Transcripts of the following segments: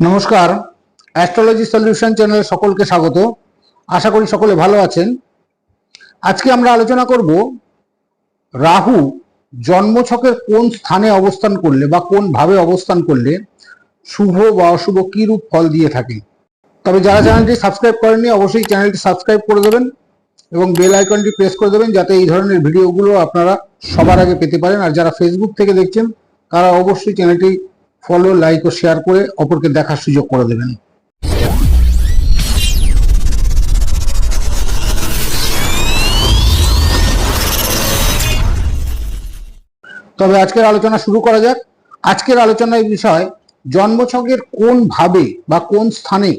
নমস্কার। Astrology solution চ্যানেলে সকলকে স্বাগত। আশা করি সকলে ভালো আছেন। আজকে আমরা আলোচনা করব রাহু জন্মছকের কোন স্থানে অবস্থান করলে বা কোন ভাবে অবস্থান করলে শুভ বা অশুভ কী রূপ ফল দিয়ে থাকে। তবে যারা চ্যানেলটি সাবস্ক্রাইব করেননি, অবশ্যই চ্যানেলটি সাবস্ক্রাইব করে দেবেন এবং বেল আইকনটি প্রেস করে দেবেন যাতে এই ধরনের ভিডিওগুলো আপনারা সবার আগে পেতে পারেন। আর যারা ফেসবুক থেকে দেখছেন, তারা অবশ্যই চ্যানেলটি ফলো লাইক ও শেয়ার করে অপরকে দেখার সুযোগ করে দেবেন। তবে আজকের আলোচনা শুরু করা যাক। আজকের আলোচনার বিষয়, জন্মছকের কোন ভাবে বা কোন স্থানে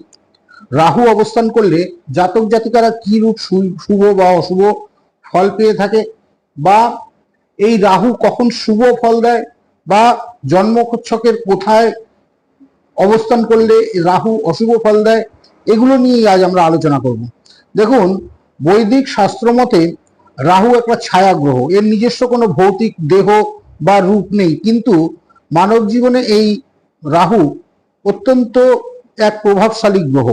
রাহু অবস্থান করলে জাতক জাতিকারা কি রূপ শুভ বা অশুভ ফল পেয়ে থাকে বা এই রাহু কখন শুভ ফল দেয় বা জন্মছকের কোথায় অবস্থান করলে রাহু অশুভ ফল দেয়, এগুলো নিয়েই আজ আমরা আলোচনা করব। দেখুন, বৈদিক শাস্ত্র মতে রাহু একটা ছায়া গ্রহ, এর নিজস্ব কোনো ভৌতিক দেহ বা রূপ নেই, কিন্তু মানব জীবনে এই রাহু অত্যন্ত এক প্রভাবশালী গ্রহ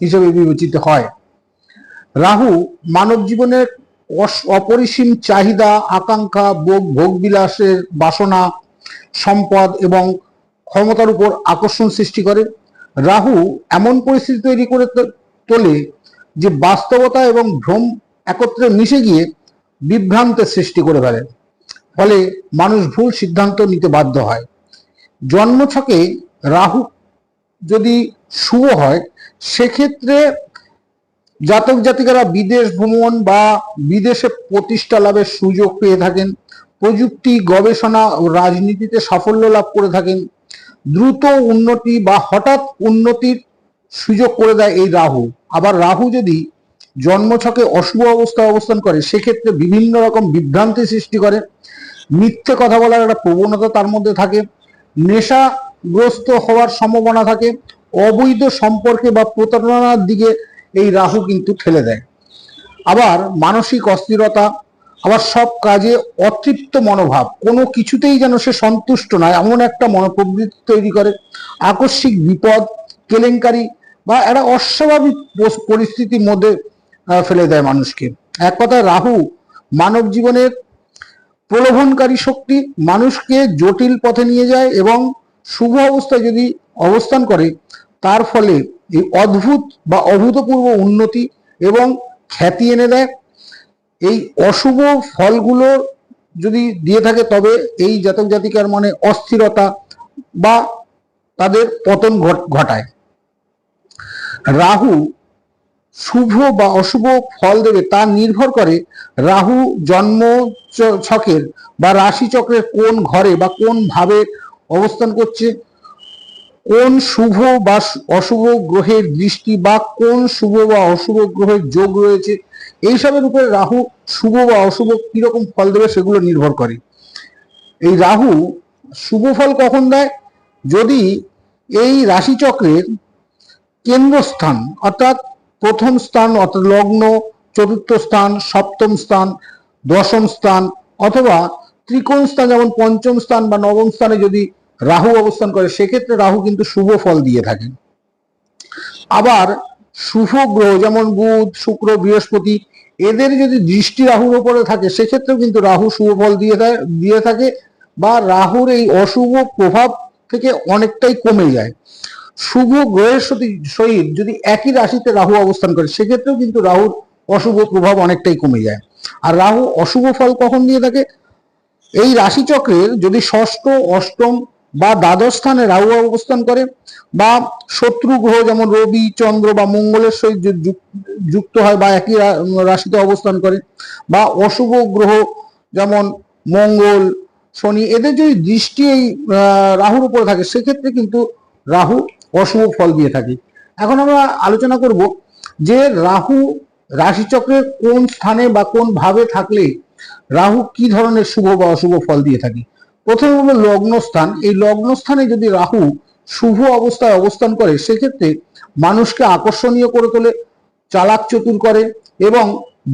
হিসেবে বিবেচিত হয়। রাহু মানব জীবনের অপরিসীম চাহিদা, আকাঙ্ক্ষা, ভোগ, ভোগবিলাসের বাসনা সম্পদ এবং ক্ষমতার উপর আকর্ষণ সৃষ্টি করে। রাহু এমন পরিস্থিতি তৈরি করে তোলে যে বাস্তবতা এবং ভ্রম একত্রে মিশে গিয়ে বিভ্রান্তের সৃষ্টি করে ফেলে। ফলে মানুষ ভুল সিদ্ধান্ত নিতে বাধ্য হয়। জন্মছকে রাহু যদি শুভ হয়, সেক্ষেত্রে জাতক জাতিকারা বিদেশ ভ্রমণ বা বিদেশে প্রতিষ্ঠা লাভের সুযোগ পেয়ে থাকেন। প্রযুক্তি, গবেষণা ও রাজনীতিতে সাফল্য লাভ করে থাকেন। দ্রুত উন্নতি বা হঠাৎ উন্নতির সুযোগ করে দেয় এই রাহু। আবার রাহু যদি জন্মছকে অশুভ অবস্থায় অবস্থান করে, সেক্ষেত্রে বিভিন্ন রকম বিভ্রান্তি সৃষ্টি করে। মিথ্যে কথা বলার একটা প্রবণতা তার মধ্যে থাকে। নেশাগ্রস্ত হওয়ার সম্ভাবনা থাকে। অবৈধ সম্পর্কে বা প্রতারণার দিকে এই রাহু কিন্তু ঠেলে দেয়। আবার মানসিক অস্থিরতা আবার সব কাজে অতৃপ্ত মনোভাব। কোনো কিছুতেই যেন সে সন্তুষ্ট নয় এমন একটা মনোপ্রবৃত্তি তৈরি করে। আকস্মিক বিপদ, কেলেঙ্কারি বা একটা অস্বাভাবিক পরিস্থিতির মধ্যে ফেলে দেয় মানুষকে। এক কথায় রাহু মানব জীবনের প্রলোভনকারী শক্তি, মানুষকে জটিল পথে নিয়ে যায় এবং শুভ অবস্থায় যদি অবস্থান করে, তার ফলে এই অদ্ভুত বা অভূতপূর্ব উন্নতি এবং খ্যাতি এনে দেয়। এই অশুভ ফলগুলো যদি দিয়ে থাকে, তবে এই জাতক জাতিকার মনে অস্থিরতা বা তাদের পতন ঘট- ঘটায়। রাহু শুভ বা অশুভ ফল দেবে তা নির্ভর করে রাহু জন্ম ছকের বা রাশি চক্রের কোন ঘরে বা কোন ভাবে অবস্থান করছে, কোন শুভ বা অশুভ গ্রহের দৃষ্টি বা কোন শুভ বা অশুভ গ্রহের যোগ রয়েছে এইসবের উপরে রাহু শুভ বা অশুভ কীরকম ফল দেবে সেগুলো নির্ভর করে। এই রাহু শুভ ফল কখন দেয়? যদি এই রাশিচক্রের কেন্দ্রস্থান, অর্থাৎ প্রথম স্থান, অর্থাৎ লগ্ন, চতুর্থ স্থান, সপ্তম স্থান, দশম স্থান, অথবা ত্রিকোণ স্থান, যেমন পঞ্চম স্থান বা নবম স্থানে যদি রাহু অবস্থান করে, সেক্ষেত্রে রাহু কিন্তু শুভ ফল দিয়ে থাকেন আবার শুভ গ্রহ, যেমন বুধ, শুক্র, বৃহস্পতি এদের যদি দৃষ্টি রাহুর উপরে থাকে, সেক্ষেত্রেও কিন্তু রাহু শুভ ফল দিয়ে দিয়ে থাকে বা রাহুর এই অশুভ প্রভাব থেকে অনেকটাই কমে যায়। শুভ গ্রহের সহিত যদি একই রাশিতে রাহু অবস্থান করে, সেক্ষেত্রেও কিন্তু রাহুর অশুভ প্রভাব অনেকটাই কমে যায়। আর রাহু অশুভ ফল কখন দিয়ে থাকে? এই রাশিচক্রের যদি ষষ্ঠ, অষ্টম বা দ্বাদশ স্থানে রাহু অবস্থান করে, বা শত্রু গ্রহ যেমন রবি, চন্দ্র বা মঙ্গলের সহিত যুক্ত হয় বা একই রাশিতে অবস্থান করে, বা অশুভ গ্রহ যেমন মঙ্গল, শনি, এদের যদি দৃষ্টি এই রাহুর উপরে থাকে, সেক্ষেত্রে কিন্তু রাহু অশুভ ফল দিয়ে থাকে। এখন আমরা আলোচনা করব যে রাহু রাশিচক্রের কোন স্থানে বা কোন ভাবে থাকলে রাহু কি ধরনের শুভ বা অশুভ ফল দিয়ে থাকে। প্রথমে হলো লগ্নস্থান। এই লগ্নস্থানে যদি রাহু শুভ অবস্থায় অবস্থান করে, সেক্ষেত্রে মানুষকে আকর্ষণীয় করে তোলে, চালাক চতুর করে এবং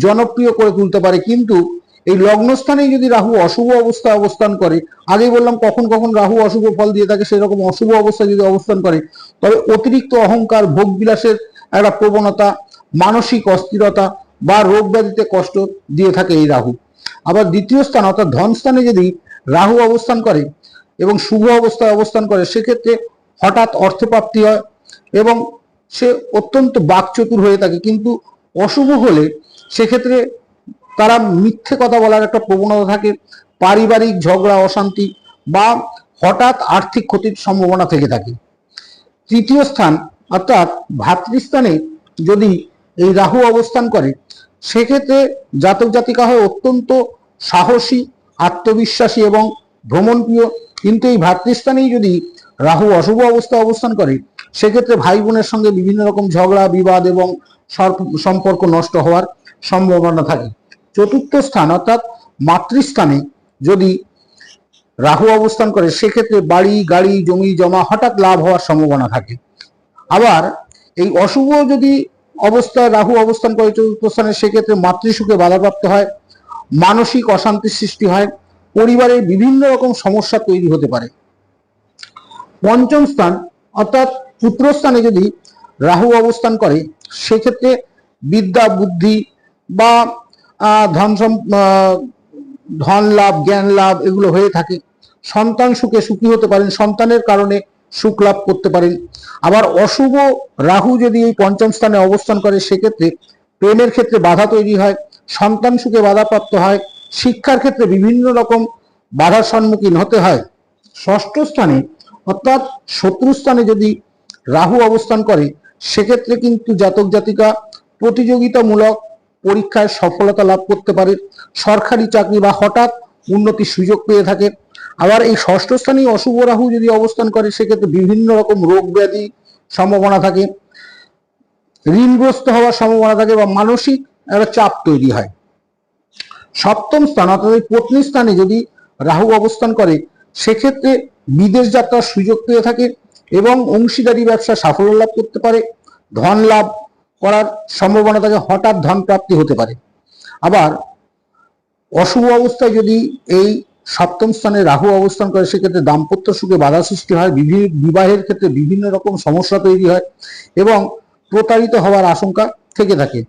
জনপ্রিয় করে তুলতে পারে। কিন্তু এই লগ্নস্থানেই যদি রাহু অশুভ অবস্থায় অবস্থান করে আগেই বললাম কখন কখন রাহু অশুভ ফল দিয়ে থাকে, সেরকম অশুভ অবস্থায় যদি অবস্থান করে, তবে অতিরিক্ত অহংকার ভোগ বিলাসের একটা প্রবণতা, মানসিক অস্থিরতা বা রোগ ব্যাধিতে কষ্ট দিয়ে থাকে এই রাহু। আবার দ্বিতীয় স্থান অর্থাৎ ধন স্থানে যদি রাহু অবস্থান করে এবং শুভ অবস্থায় অবস্থান করে, সেক্ষেত্রে হঠাৎ অর্থপ্রাপ্তি হয় এবং সে অত্যন্ত বাকচতুর হয়ে থাকে। কিন্তু অশুভ হলে সেক্ষেত্রে তারা মিথ্যে কথা বলার একটা প্রবণতা থাকে, পারিবারিক ঝগড়া, অশান্তি বা হঠাৎ আর্থিক ক্ষতির সম্ভাবনা থেকে থাকে। তৃতীয় স্থান অর্থাৎ ভাতৃস্থানে যদি এই রাহু অবস্থান করে, সেক্ষেত্রে জাতক জাতিকা হয় অত্যন্ত সাহসী আত্মবিশ্বাসী এবং ভ্রমণপ্রিয়। কিন্তু এই ভাতৃস্থানেই যদি রাহু অশুভ অবস্থায় অবস্থান করে, সেক্ষেত্রে ভাই বোনের সঙ্গে বিভিন্ন রকম ঝগড়া, বিবাদ এবং সম্পর্ক নষ্ট হওয়ার সম্ভাবনা থাকে। চতুর্থ স্থান অর্থাৎ মাতৃস্থানে যদি রাহু অবস্থান করে, সেক্ষেত্রে বাড়ি, গাড়ি, জমি জমা হঠাৎ লাভ হওয়ার সম্ভাবনা থাকে। আবার এই অশুভ যদি অবস্থায় রাহু অবস্থান করে চতুর্থ স্থানে, সেক্ষেত্রে মাতৃসুখে বাধাপ্রাপ্ত হয়। মানসিক অশান্তির সৃষ্টি হয় পরিবারের বিভিন্ন রকম সমস্যা তৈরি হতে পারে। পঞ্চম স্থান, অর্থাৎ পুত্রস্থানে যদি রাহু অবস্থান করে, সেক্ষেত্রে বিদ্যা, বুদ্ধি বা ধন ধন লাভ, জ্ঞান লাভ এগুলো হয়ে থাকে। সন্তান সুখে সুখী হতে পারেন, সন্তানের কারণে সুখ লাভ করতে পারেন। আবার অশুভ রাহু যদি এই পঞ্চম স্থানে অবস্থান করে, সেক্ষেত্রে প্রেমের ক্ষেত্রে বাধা তৈরি হয় সন্তান সুখে বাধাপ্রাপ্ত হয়, শিক্ষার ক্ষেত্রে বিভিন্ন রকম বাধার সম্মুখীন হতে হয়। ষষ্ঠ স্থানে, অর্থাৎ শত্রু স্থানে যদি রাহু অবস্থান করে, সেক্ষেত্রে কিন্তু জাতক জাতিকা প্রতিযোগিতামূলক পরীক্ষায় সফলতা লাভ করতে পারে। সরকারি চাকরি বা হঠাৎ উন্নতির সুযোগ পেয়ে থাকে। আবার এই ষষ্ঠ স্থানেই অশুভ রাহু যদি অবস্থান করে, সেক্ষেত্রে বিভিন্ন রকম রোগ ব্যাধি সম্ভাবনা থাকে। ঋণগ্রস্ত হওয়ার সম্ভাবনা থাকে বা মানসিক একটা চাপ তৈরি হয়। সপ্তম স্থান অর্থাৎ এই পত্নী স্থানে যদি রাহু অবস্থান করে, সেক্ষেত্রে বিদেশ যাত্রার সুযোগ পেয়ে থাকে এবং অংশীদারি ব্যবসা সাফল্য লাভ করতে পারে। ধন লাভ করার সম্ভাবনা থাকে, হঠাৎ ধন প্রাপ্তি হতে পারে। আবার অশুভ অবস্থায় যদি এই সপ্তম স্থানে রাহু অবস্থান করে, সেক্ষেত্রে দাম্পত্য সুখে বাধা সৃষ্টি হয় বিভিন্ন বিবাহের ক্ষেত্রে বিভিন্ন রকম সমস্যা তৈরি হয় এবং প্রতারিত হওয়ার আশঙ্কা থেকে থাকে।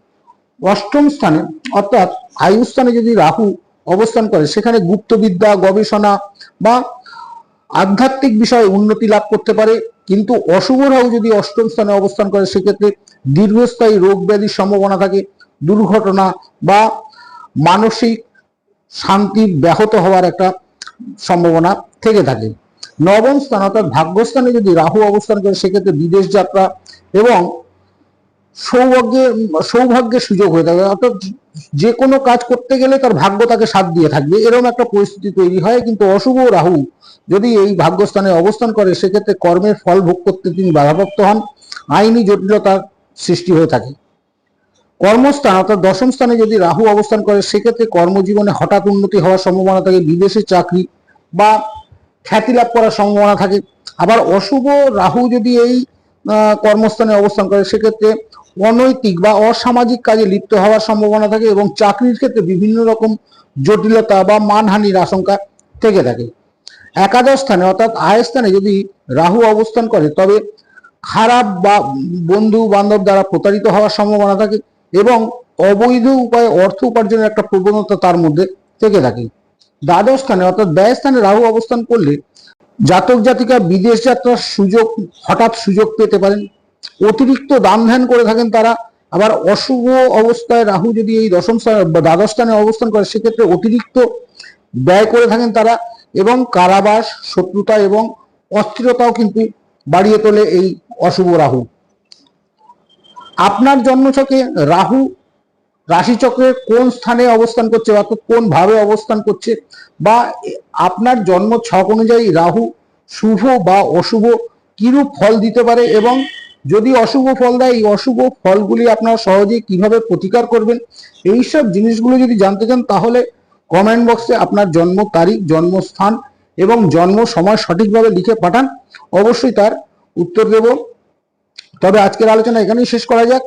অষ্টম স্থানে, অর্থাৎ আয়ু স্থানে যদি রাহু অবস্থান করে, সেখানে গুপ্তবিদ্যা, গবেষণা বা আধ্যাত্মিক বিষয়ে উন্নতি লাভ করতে পারে। কিন্তু অশুভ রাহু যদি অষ্টম স্থানে অবস্থান করে, সেক্ষেত্রে দীর্ঘস্থায়ী রোগ ব্যাধির সম্ভাবনা থাকে, দুর্ঘটনা বা মানসিক শান্তি ব্যাহত হওয়ার একটা সম্ভাবনা থেকে থাকে। নবম স্থান, অর্থাৎ ভাগ্যস্থানে যদি রাহু অবস্থান করে, সেক্ষেত্রে বিদেশ যাত্রা এবং সৌভাগ্যের সৌভাগ্যের সুযোগ হয়ে থাকে। অর্থাৎ যে কোনো কাজ করতে গেলে তার ভাগ্য তাকে সাথ দিয়ে থাকবে। এরকম একটা পরিস্থিতি তৈরি হয়। কিন্তু অশুভ রাহু যদি এই ভাগ্যস্থানে অবস্থান করে, সেক্ষেত্রে কর্মের ফল ভোগ করতে তিনি বাধাপ্রাপ্ত হন। আইনি জটিলতার সৃষ্টি হয়ে থাকে। কর্মস্থান, অর্থাৎ দশম স্থানে যদি রাহু অবস্থান করে, সেক্ষেত্রে কর্মজীবনে হঠাৎ উন্নতি হওয়ার সম্ভাবনা থাকে। বিদেশে চাকরি বা খ্যাতি লাভ করার সম্ভাবনা থাকে। আবার অশুভ রাহু যদি এই কর্মস্থানে অবস্থান করে, সেক্ষেত্রে অনৈতিক বা অসামাজিক কাজে লিপ্ত হওয়ার সম্ভাবনা থাকে এবং চাকরির ক্ষেত্রে বিভিন্ন রকম জটিলতা বা মানহানির আশঙ্কা থেকে থাকে। একাদশ স্থানে অর্থাৎ আয় স্থানে যদি রাহু অবস্থান করে, তবে খারাপ বা বন্ধু বান্ধব দ্বারা প্রতারিত হওয়ার সম্ভাবনা থাকে এবং অবৈধ উপায়ে অর্থ উপার্জনের একটা প্রবণতা তার মধ্যে থেকে থাকে। দ্বাদশ স্থানে অর্থাৎ ব্যয় স্থানে রাহু অবস্থান করলে জাতক জাতিকা বিদেশ যাত্রার সুযোগ, হঠাৎ সুযোগ পেতে পারেন। অতিরিক্ত দান ধ্যান করে থাকেন তারা। আবার অশুভ অবস্থায় রাহু যদি এই দশম দ্বাদশ স্থানে অবস্থান করে, সেক্ষেত্রে অতিরিক্ত ব্যয় করে থাকেন তারা এবং কারাবাস, শত্রুতা এবং অস্থিরতাও কিন্তু বাড়িয়ে তোলে এই অশুভ রাহু। আপনার জন্মছকে রাহু রাশিচক্রের কোন স্থানে অবস্থান করছে, অর্থাৎ কোন ভাবে অবস্থান করছে, বা আপনার জন্ম ছক অনুযায়ী রাহু শুভ বা অশুভ কিরূপ ফল দিতে পারে এবং যদি অশুভ ফল দেয়, এই অশুভ ফলগুলি আপনারা সহজেই কীভাবে প্রতিকার করবেন? এইসব জিনিসগুলো যদি জানতে চান, তাহলে কমেন্ট বক্সে আপনার জন্ম তারিখ, জন্মস্থান এবং জন্ম সময় সঠিকভাবে লিখে পাঠান। অবশ্যই তার উত্তর দেব। তবে আজকের আলোচনা এখানেই শেষ করা যাক।